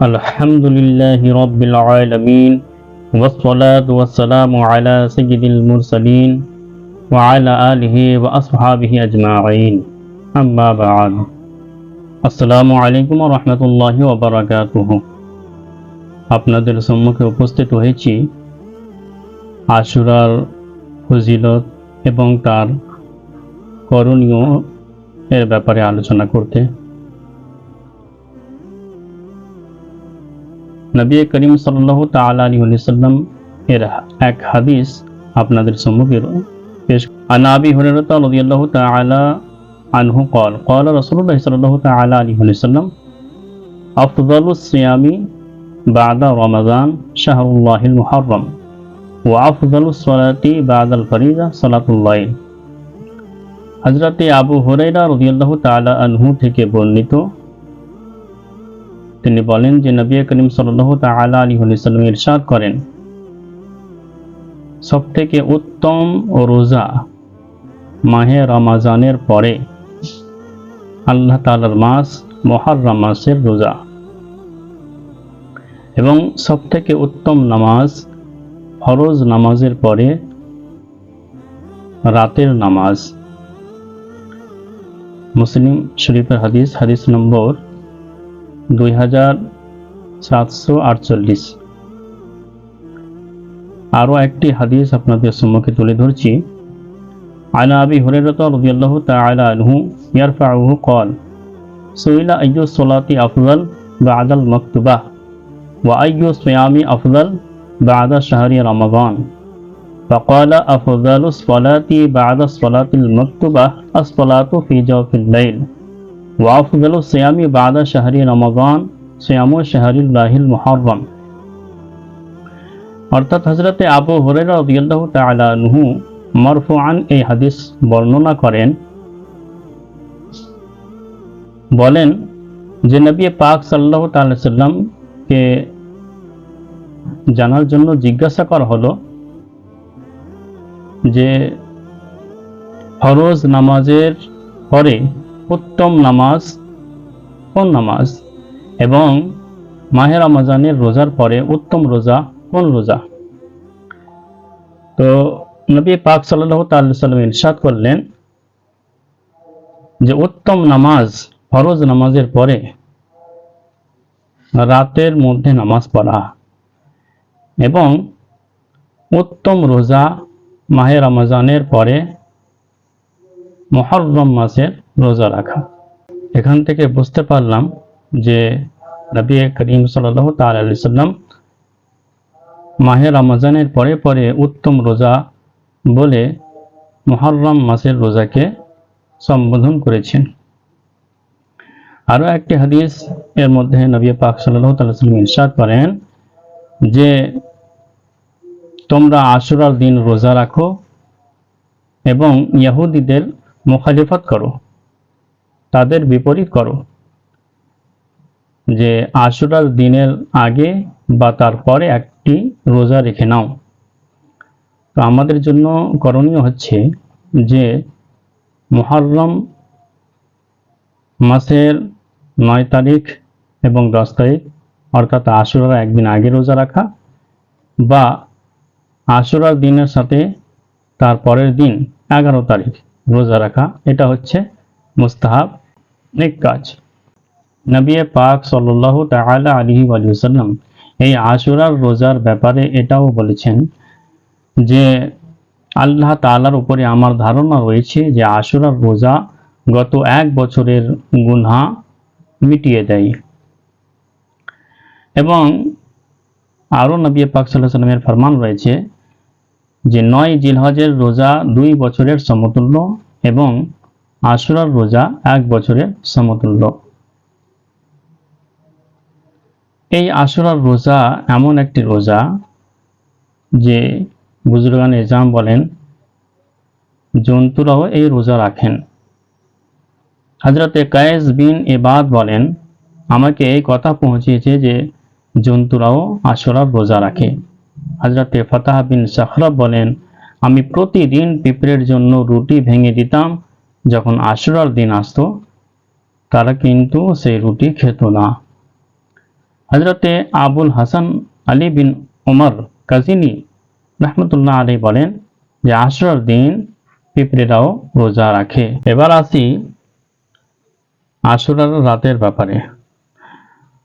الحمد لله رب العالمين والصلاة والسلام على سيد المرسلين وعلى آله وأصحابه أجمعين أما بعد السلام عليكم ورحمة الله وبركاته আপনাদের সম্মুখে উপস্থিত হয়েছি আশুরার ফজিলত এবং তার করণীয় এর ব্যাপারে আলোচনা করতে নবী করিম সাল্লাহ তালা আলী সাল্লাম এর এক হাদিস আপনাদের সম্মুখে পেশ আনাবি হরিরতা রদিয়াল্লাহ তালা আনহু কল কল রসুল্লাহ সাল্লাহ তালা আলী সাল্লাম আফদল সিয়ামি বাদা রমাজান শাহরুল্লাহিল মুহরম ও আফদল সলাতি বাদাল ফরিদা সলাতুল্লাহ হজরত আবু হরাইরা রদিয়াল্লাহ তালা আনহু থেকে বর্ণিত তিনি বলেন যে নবী করিম সাল্লাহ তালা আলী সাল্লাম ইরশাদ করেন সব থেকে উত্তম রোজা মাহে রমাজানের পরে আল্লাহ তালার মাস মহারম মাসের রোজা। এবং সব থেকে উত্তম নামাজ ফরজ নামাজের পরে রাতের নামাজ। মুসলিম শরীফের হাদিস হাদিস নম্বর দুই হাজার সাতশো আটচল্লিশ আরও একটি হাদিস আপনাদের সম্মুখে তুলে ধরছি عن أبي هريرة رضي الله تعالى عنه يرفعه قال سئل أي الصلاة أفضل بعد المكتوبة وأي الصيام أفضل بعد شهر رمضان فقال أفضل الصلاة بعد الصلاة المكتوبة الصلاة في جوف الليل ওয়াফ গেল সিয়ামি বাদা শাহরি রমাগান শ্যাম শাহরুল্লাহিল মহরম অর্থাৎ হজরতে আবু হরেরা রদিয়াল্লাহ মরফুআন এই হাদিস বর্ণনা করেন বলেন যে নবী পাক সাল্লাহ সাল্লামকে জানার জন্য জিজ্ঞাসা করা হলো যে ফরোজ নামাজের পরে উত্তম নামাজ কোন নামাজ এবং মাহে রমাজানের রোজার পরে উত্তম রোজা কোন রোজা। তো নবী পাক সাল্লাহ সাল্লাম ইরশাদ করলেন যে উত্তম নামাজ, ফরজ নামাজের পরে রাতের মধ্যে নামাজ পড়া এবং উত্তম রোজা মাহে রমজানের পরে মহরম মাসের রোজা রাখা। এখান থেকে বুঝতে পারলাম যে নবী করিম সাল্লাহ তাল্লাম সাল্লাম মাহে রমজানের পরে পরে উত্তম রোজা বলে মহরম মাসের রোজাকে সম্বোধন করেছেন। আরও একটি হাদিস এর মধ্যে নবী পাক সাল্লাহ তাল্লাম ইরশাদ করেন যে, তোমরা আশুরার দিন রোজা রাখো এবং ইয়াহুদিদের মুখালিফত করো। তাদের বিপরীত করো। যে আশুরার দিনের আগে বা তারপরে একটি রোজা রেখে নাও। তো আমাদের জন্য করণীয় হচ্ছে যে মহরম মাসের নয় তারিখ এবং দশ তারিখ, অর্থাৎ আশুরার একদিন আগে রোজা রাখা বা আশুরার দিনের সাথে তার পরের দিন এগারো তারিখ রোজা রাখা, এটা হচ্ছে মুস্তাহাব। এক কাজ। নবী পাক সাল্লাহ তালা আলহি আলিয়াল্লাম এই আশুরার রোজার ব্যাপারে এটাও বলেছেন যে আল্লাহ তালার উপরে আমার ধারণা রয়েছে যে আশুরার রোজা গত এক বছরের গুনহা মিটিয়ে দেয়। এবং আরও নবী পাক সাল্লাহ সাল্লামের ফরমান রয়েছে যে নয় জিলহজের রোজা দুই বছরের সমতুল্য এবং আশুরার রোজা এক বছরের সমতুল্য। এই আশুরার রোজা এমন একটি রোজা যে বুজুর্গান এজাম বলেন, জন্তুরাও এই রোজা রাখেন। হজরতে কায়েস বিন এবাদ বলেন, আমাকে এই কথা পৌঁছিয়েছে যে জন্তুরাও আশুরার রোজা রাখে। হজরতে ফতাহ বিন সখরব বলেন, আমি প্রতিদিন পিঁপড়ের জন্য রুটি ভেঙে দিতাম যখন আশুরার দিন আসতো, তারা কিন্তু সেই রুটি খেত না। হজরতে আবুল হাসান আলী বিন ওমর কাজিনী রহমতুল্লাহ আলী বলেন যে, আশরার দিন পিঁপড়েরাও রোজা রাখে। এবার আসি আশুরার রাতের ব্যাপারে।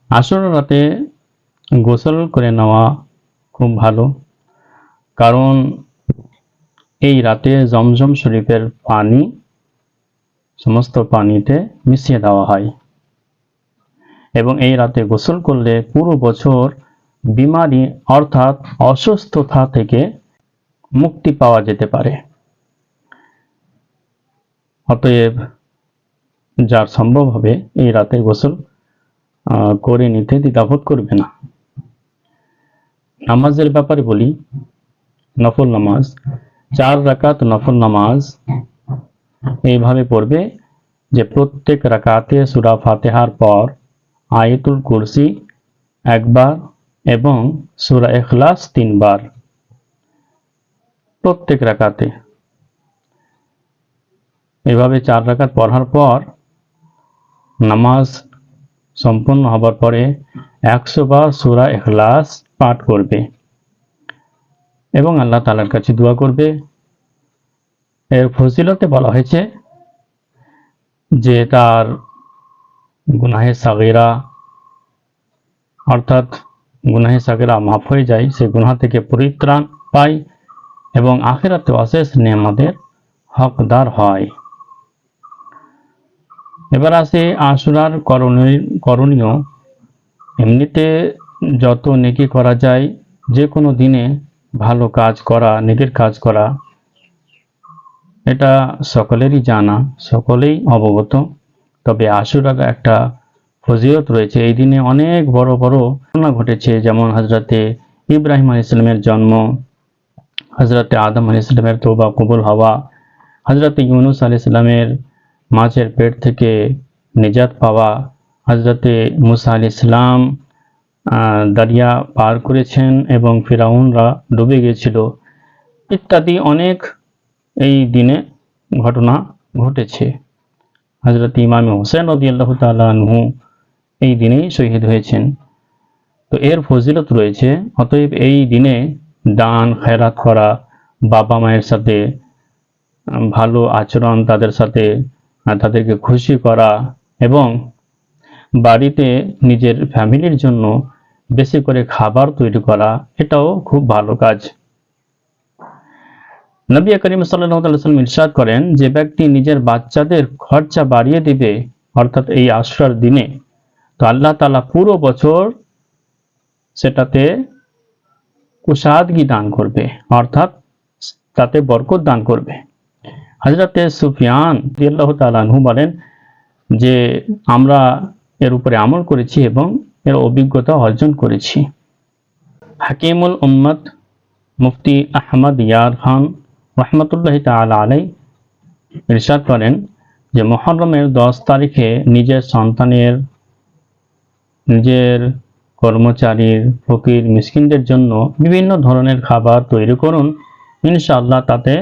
আশুরার রাতে গোসল করে নেওয়া খুব ভালো, কারণ এই রাতে জমজম শরীফের পানি সমস্ত পানিতে মিশিয়ে দেওয়া হয়। এবং এই রাতে গোসল করলে পুরো বছর বিমারি অর্থাৎ অসুস্থতা থেকে মুক্তি পাওয়া যেতে পারে। অতএব যার সম্ভব হবে এই রাতে গোসল করে নিতে দ্বিধাবোধ করবে না। নামাজের ব্যাপারে বলি, নফল নামাজ, চার রাকাত নফল নামাজ এইভাবে পড়বে যে প্রত্যেক রাকাতে সুরা ফাতেহার পর আয়াতুল কুরসি একবার এবং সুরা এখলাস তিনবার প্রত্যেক রাকাতে। এভাবে চার রাকাত পড়ার পর নামাজ সম্পূর্ণ হবার পরে একশো বার সুরা এখলাস পাঠ করবে এবং আল্লাহ তালার কাছে দোয়া করবে এর ফজিলতে বলা হয়েছে যে তার গুনাহে সাগেরা, অর্থাৎ গুনাহে সাগেরা মাফ হয়ে যায়, সে গুনাহ থেকে পরিত্রাণ পায় এবং আখেরাতে অশেষ নেমাদের হকদার হয়। এবার আসে আশুরার করণীয় করণীয়। এমনিতে যত নেকি করা যায়, যে কোনো দিনে ভালো কাজ করা, নেকির কাজ করা এটা সকলেরই জানা, সকলেই অবগত। তবে আশুরার একটা ফজিলত রয়েছে। এই দিনে অনেক বড় বড় ঘটনা ঘটেছে, যেমন হজরতে ইব্রাহিম আলী ইসলামের জন্ম হজরতে আদম আলী ইসলামের তোবা কবুল হওয়া হজরতে ইউনুস আলী ইসলামের মাছের পেট থেকে নিজাত পাওয়া হজরতে মুসা আলী ইসলাম দরিয়া পার করেছেন এবং ফিরাউনরা ডুবে গিয়েছিল ইত্যাদি অনেক এই দিনে ঘটনা ঘটেছে। হজরত ইমাম হোসেন রদিয়াল্লাহ তালু এই দিনেই শহীদ হয়েছেন। তো এর ফজিলত রয়েছে, অতএব এই দিনে দান, খেরাত করা, বাবা মায়ের সাথে ভালো আচরণ তাদের সাথে তাদেরকে খুশি করা এবং বাড়িতে নিজের ফ্যামিলির জন্য বেশি করে খাবার তৈরি করা, এটাও খুব ভালো কাজ। নবী করিম সাল্লাম ইরশাদ করেন যে ব্যক্তি নিজের বাচ্চাদের খরচা বাড়িয়ে দিবে, অর্থাৎ এই আশ্রার দিনে, তো আল্লাহ তালা পুরো বছর সেটাতে কুশাদগি দান করবে, অর্থাৎ তাতে বরকত দান করবে। হজরতে সুফিয়ান আল্লাহ তালু বলেন যে, আমরা এর উপরে আমল করেছি এবং এর অভিজ্ঞতা অর্জন করেছি। হাকিমুল উম্মদ মুফতি আহমদ ইয়ার খান রহমতুল্লাহ তালা আলাই ইরশাদ করেন যে মহরমের দশ তারিখে নিজের সন্তানের, নিজের কর্মচারীর, ফকির, মিসকিনদের জন্য বিভিন্ন ধরনের খাবার তৈরি করুন। ইনশাআল্লাহ তাতে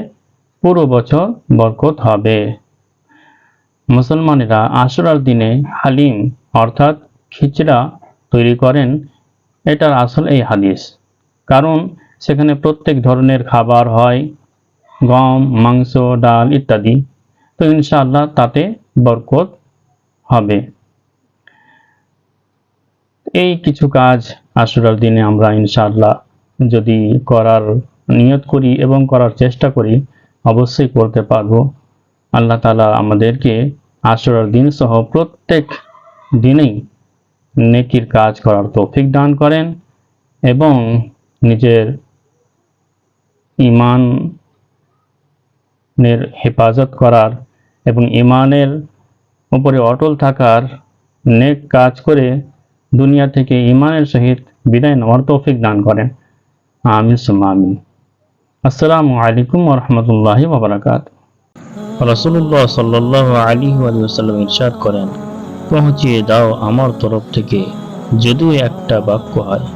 পুরো বছর বরকত হবে। মুসলমানেরা আশুরার দিনে হালিম অর্থাৎ খিচড়া তৈরি করেন। এটার আসল এই হাদিস। কারণ সেখানে প্রত্যেক ধরনের খাবার হয় গম, মাংস, ডাল ইত্যাদি। তো ইনশাআল্লাহ তাতে বরকত হবে। এই কিছু কাজ আশুরার দিনে আমরা ইনশাআল্লাহ যদি করার নিয়ত করি এবং করার চেষ্টা করি, অবশ্যই করতে পারব। আল্লাহ তালা আমাদেরকে আশুরার দিন সহ প্রত্যেক দিনেই নেকির কাজ করার তৌফিক দান করেন এবং নিজের ইমানের হেফাজত করার এবং ইমানের উপরে অটল থাকার নেক কাজ করে দুনিয়া থেকে ইমানের সহিত বিদায় নেওয়ার তৌফিক দান করেন। আমিন সুম্মা আমিন। আসসালামু আলাইকুম ওরহমতুল্লাহি ওবরাকাত রসুল্লাহ সাল্লাহ আলী ওয়াসাল্লাম ইরশাদ করেন, পৌঁছিয়ে দাও আমার তরফ থেকে, যদিও একটা বাক্য হয়।